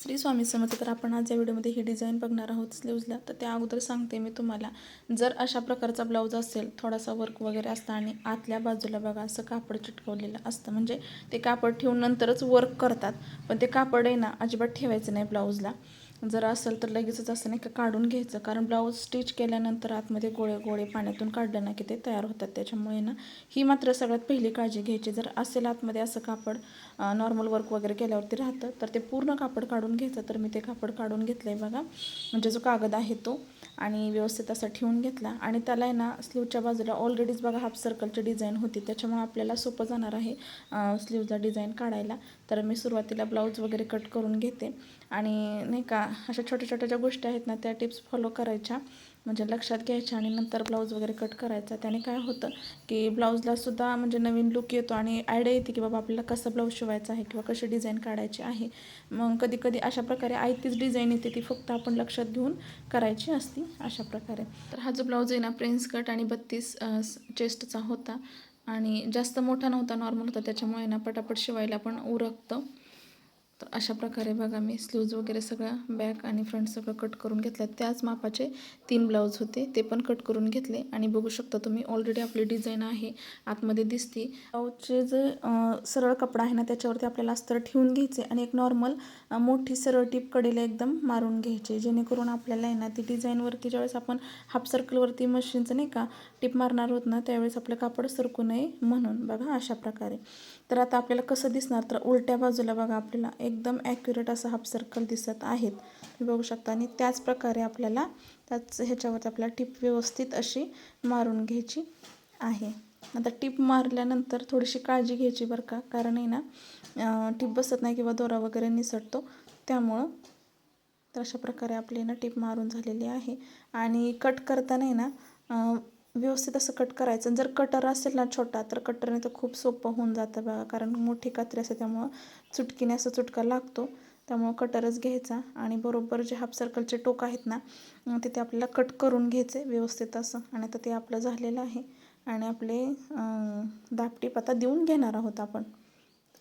श्री स्वामी समर्थ तर आपण आज या व्हिडिओमध्ये ही डिझाईन बघणार आहोत स्लीव्जला तर त्या अगोदर सांगते मी तुम्हाला जर अशा प्रकारचा ब्लाऊज असेल थोडासा वर्क वगैरे असतं आणि आतल्या बाजूला बघा असं कापड चिटकवलेलं असतं. म्हणजे ते कापड ठेवून नंतरच वर्क करतात. पण ते कापड आहे ना अजिबात ठेवायचं नाही ब्लाऊजला जर असेल तर लगेचच असं नाही का काढून घ्यायचं. कारण ब्लाऊज स्टिच केल्यानंतर आतमध्ये गोळे गोळे पाण्यातून काढलं ना की ते तयार होतात. त्याच्यामुळे ना ही मात्र सगळ्यात पहिली काळजी घ्यायची. जर असेल आतमध्ये असं कापड नॉर्मल वर्क वगैरे केल्यावरती राहतं तर ते पूर्ण कापड काढून घ्यायचं. तर मी ते कापड काढून घेतलं आहे बघा. म्हणजे जो कागद आहे तो. आणि व्यवस्थित असा ठेवून घेतला. आणि त्याला आहे ना स्लीवच्या बाजूला ऑलरेडीच बघा हाफ सर्कलची डिझाईन होती. त्याच्यामुळे आपल्याला सोपं जाणार आहे स्लीवचा डिझाईन काढायला. तर मी सुरुवातीला ब्लाऊज वगैरे कट करून घेते. आणि नाही का अशा छोट्या छोट्या ज्या गोष्टी आहेत ना त्या टिप्स फॉलो करायच्या. म्हणजे लक्षात घ्यायच्या आणि नंतर ब्लाऊज वगैरे कट करायचा. त्याने काय होतं की ब्लाऊजला सुद्धा म्हणजे नवीन लुक येतो आणि आयडिया येते की बाबा आपल्याला कसं ब्लाऊज शिवायचा आहे किंवा कशी डिझाईन काढायची आहे. मग कधी कधी अशा प्रकारे आयतीच डिझाईन येते ती फक्त आपण लक्षात घेऊन करायची असती अशा प्रकारे. तर हा जो ब्लाऊज आहे ना प्रिन्स कट आणि बत्तीस चेस्टचा होता. आणि जास्त मोठा नव्हता नॉर्मल होता. त्याच्यामुळे ना पटापट शिवायला पण उरकतं. तर अशा प्रकारे बघा मी स्लीव्ज वगैरे सगळ्या बॅक आणि फ्रंट सगळं कट करून घेतलं. त्याच मापाचे तीन ब्लाऊज होते ते पण कट करून घेतले. आणि बघू शकता तुम्ही ऑलरेडी आपली डिझाईन आहे आतमध्ये दिसते. ब्लाऊजचे जे सरळ कपडा आहे ना त्याच्यावरती आपल्याला अस्तर ठेवून घ्यायचे आणि एक नॉर्मल मोठी सरळ टीप कडेला एकदम मारून घ्यायची. जेणेकरून आपल्याला आहे ना ती डिझाईनवरती ज्यावेळेस आपण हाफ सर्कलवरती मशीनचं नाही का टिप मारणार होत ना त्यावेळेस आपलं कापड सरकू नये म्हणून. बघा अशा प्रकारे. तर आता आपल्याला कसं दिसणार? तर उलट्या बाजूला बघा आपल्याला एकदम ॲक्युरेट असं हाफ सर्कल दिसत आहेत. तुम्ही बघू शकता. आणि त्याच प्रकारे आपल्याला त्याच ह्याच्यावरती आपल्याला टिप व्यवस्थित अशी मारून घ्यायची आहे. आता टिप मारल्यानंतर थोडीशी काळजी घ्यायची बरं का. कारण आहे ना टिप बसत नाही किंवा दोरा वगैरे निसटतो. त्यामुळं तर अशा प्रकारे आपली ना टिप मारून झालेली आहे. आणि कट करताना आहे ना व्यवस्थित असं कट करायचं. जर कटर असेल ना छोटा तर कटरने तर खूप सोपं होऊन जातं बघा. कारण मोठी कात्री असते त्यामुळं चुटकीने असं चुटका लागतो. त्यामुळं कटरच घ्यायचा. आणि बरोबर जे हाफ सर्कलचे टोक आहेत ना तिथे आपल्याला कट करून घ्यायचे व्यवस्थित असं. आणि आता ते आपलं झालेलं आहे. आणि आपले दापटीप आता देऊन घेणार आहोत आपण.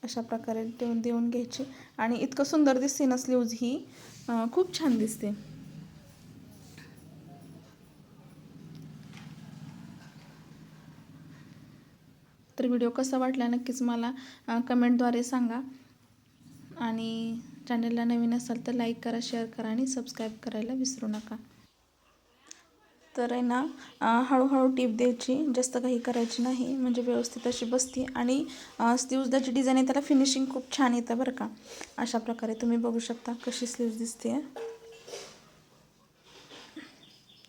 अशा प्रकारे देऊन देऊन घ्यायची. आणि इतकं सुंदर दिसते ना स्लीव्ज ही. खूप छान दिसते. तर व्हिडिओ कसा वाटला नक्कीच मला कमेंटद्वारे सांगा. आणि चॅनलला नवीन असाल तर लाईक करा शेअर करा आणि सबस्क्राईब करायला विसरू नका. तर आहे ना हळूहळू टीप द्यायची जास्त काही करायची नाही म्हणजे व्यवस्थित अशी बसती आणि स्लीव्जदाची डिझाईन आहे त्याला फिनिशिंग खूप छान येतं बरं का. अशा प्रकारे तुम्ही बघू शकता कशी स्लीव्ज दिसते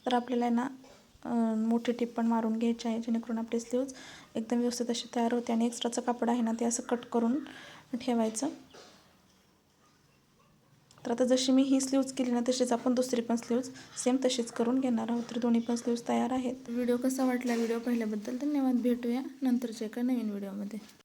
तर आपल्याला आहे ना मोठी टिप्पण पण मारून घ्यायची आहे जेणेकरून आपली स्लीव्ज एकदम व्यवस्थित अशी तयार होते आणि एक्स्ट्राचं कापड आहे ना ते असं कट करून ठेवायचं. तर आता जशी मी ही स्लीव्ज केली ना तशीच आपण दुसरी पण स्लीव्ज सेम तशीच करून घेणार आहोत. तर दोन्ही पण स्लीव्ज तयार आहेत. व्हिडिओ कसा वाटला? व्हिडिओ पाहिल्याबद्दल धन्यवाद. भेटूया नंतरच्या एका नवीन व्हिडिओमध्ये.